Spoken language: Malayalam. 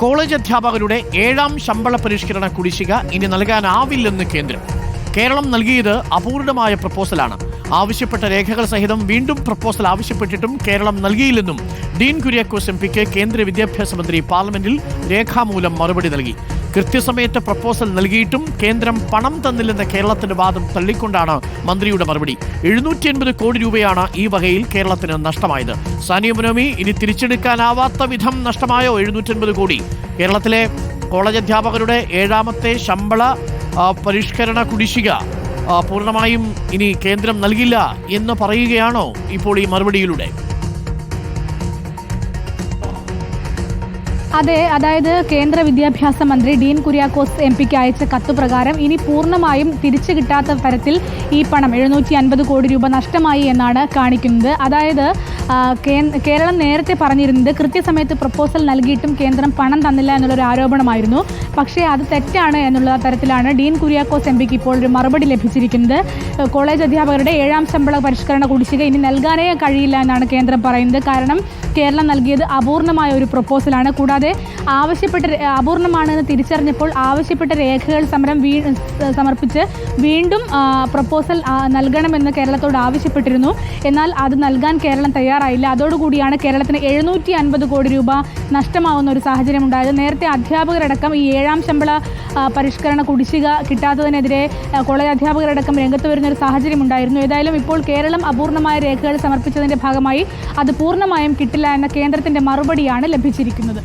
കോളേജ് അധ്യാപകരുടെ ഏഴാം ശമ്പള പരിഷ്കരണ കുടിശ്ശിക ഇനി നൽകാനാവില്ലെന്ന് കേന്ദ്രം. കേരളം നൽകിയത് അപൂർണമായ പ്രപ്പോസലാണ്. ആവശ്യപ്പെട്ട രേഖകൾ സഹിതം വീണ്ടും പ്രപ്പോസൽ ആവശ്യപ്പെട്ടിട്ടും കേരളം നൽകിയില്ലെന്നും ഡീൻ കുര്യാക്കോസ് എം പിക്ക് കേന്ദ്ര വിദ്യാഭ്യാസ മന്ത്രി പാർലമെന്റിൽ രേഖാമൂലം മറുപടി നൽകി. കൃത്യസമയത്ത് പ്രപ്പോസൽ നൽകിയിട്ടും കേന്ദ്രം പണം തന്നില്ലെന്ന കേരളത്തിന്റെ വാദം തള്ളിക്കൊണ്ടാണ് മന്ത്രിയുടെ മറുപടി. എഴുന്നൂറ്റി എൺപത് കോടി രൂപയാണ് ഈ വകയിൽ കേരളത്തിന് നഷ്ടമായത്. സാനിയ സാനിയമനോമി ഇനി തിരിച്ചെടുക്കാനാവാത്ത വിധം നഷ്ടമായോ എഴുന്നൂറ്റി എൺപത് കോടി? കേരളത്തിലെ കോളേജ് അധ്യാപകരുടെ ഏഴാമത്തെ ശമ്പള പരിഷ്കരണ കുടിശ്ശിക പൂർണമായും ഇനി കേന്ദ്രം നൽകില്ല എന്ന് പറയുകയാണോ ഇപ്പോൾ ഈ മറുപടിയിലൂടെ? അതെ അതായത് കേന്ദ്ര വിദ്യാഭ്യാസ മന്ത്രി ഡീൻ കുര്യാക്കോസ് എം പിക്ക് അയച്ച കത്ത് പ്രകാരം ഇനി പൂർണമായും തിരിച്ചു കിട്ടാത്ത തരത്തിൽ ഈ പണം എഴുന്നൂറ്റി അൻപത് കോടി രൂപ നഷ്ടമായി എന്നാണ് കാണിക്കുന്നത്. അതായത് കേരളം നേരത്തെ പറഞ്ഞിരുന്നത് കൃത്യസമയത്ത് പ്രപ്പോസൽ നൽകിയിട്ടും കേന്ദ്രം പണം തന്നില്ല എന്നുള്ളൊരു ആരോപണമായിരുന്നു. പക്ഷേ അത് തെറ്റാണ് എന്നുള്ള തരത്തിലാണ് ഡീൻ കുര്യാക്കോസ് എം പിക്ക് ഇപ്പോൾ ഒരു മറുപടി ലഭിച്ചിരിക്കുന്നത്. കോളേജ് അധ്യാപകരുടെ ഏഴാം ശമ്പള പരിഷ്കരണ കുടിശ്ശിക ഇനി നൽകാനേ കഴിയില്ല എന്നാണ് കേന്ദ്രം പറയുന്നത്. കാരണം കേരളം നൽകിയത് അപൂർണമായ ഒരു പ്രപ്പോസലാണ്. കൂടാതെ ആവശ്യപ്പെട്ട അപൂർണമാണെന്ന് തിരിച്ചറിഞ്ഞപ്പോൾ ആവശ്യപ്പെട്ട രേഖകൾ സമരം വീ സമർപ്പിച്ച് വീണ്ടും പ്രപ്പോസൽ നൽകണമെന്ന് കേരളത്തോട് ആവശ്യപ്പെട്ടിരുന്നു. എന്നാൽ അത് നൽകാൻ കേരളം തയ്യാറായില്ല. അതോടുകൂടിയാണ് കേരളത്തിന് എഴുന്നൂറ്റി അൻപത് കോടി രൂപ നഷ്ടമാവുന്ന ഒരു സാഹചര്യം ഉണ്ടായത് നേരത്തെ അധ്യാപകരടക്കം ഈ ഏഴാം ശമ്പള പരിഷ്കരണ കുടിശ്ശിക കിട്ടാത്തതിനെതിരെ കോളേജ് അധ്യാപകരടക്കം രംഗത്ത് വരുന്ന ഒരു സാഹചര്യം ഉണ്ടായിരുന്നു ഏതായാലും ഇപ്പോൾ കേരളം അപൂർണമായ രേഖകൾ സമർപ്പിച്ചതിന്റെ ഭാഗമായി അത് പൂർണമായും കിട്ടില്ല എന്ന കേന്ദ്രത്തിന്റെ മറുപടിയാണ് ലഭിച്ചിരിക്കുന്നത്.